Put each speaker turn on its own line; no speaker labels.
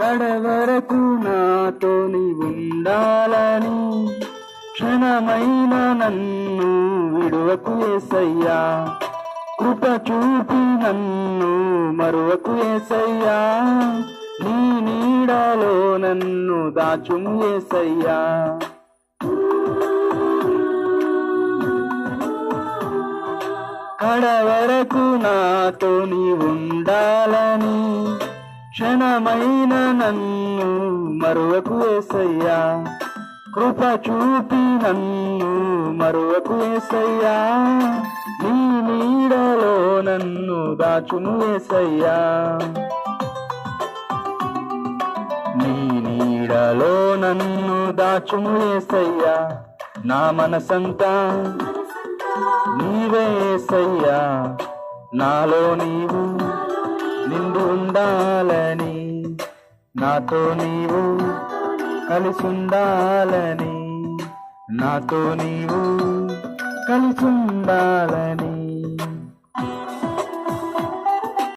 కడవరకు నాతో ఉండాలని క్షణమైన నన్ను విడువకు ఏసయ్యా. కృప చూపి నన్ను మరువకు ఏసయ్యా. నీ నీడలో నన్ను దాచుము ఏసయ్యా. కడవరకు నాతో నీ ఉండాలని క్షణమైన నన్ను మరువకు వేసయ్యా కృప చూపి నన్ను మరువకు వేసయ్యా నీ నీడలో నన్ను దాచుము వేసయ్యా నీ నీడలో నన్ను దాచుము వేసయ్యా నా మనసంతా నీవేసయ్యా నాలో నీవు నిండుండాలని. నాతో నీవు కలిసుండాలని. నాతో నీవు కలిసుండాలని.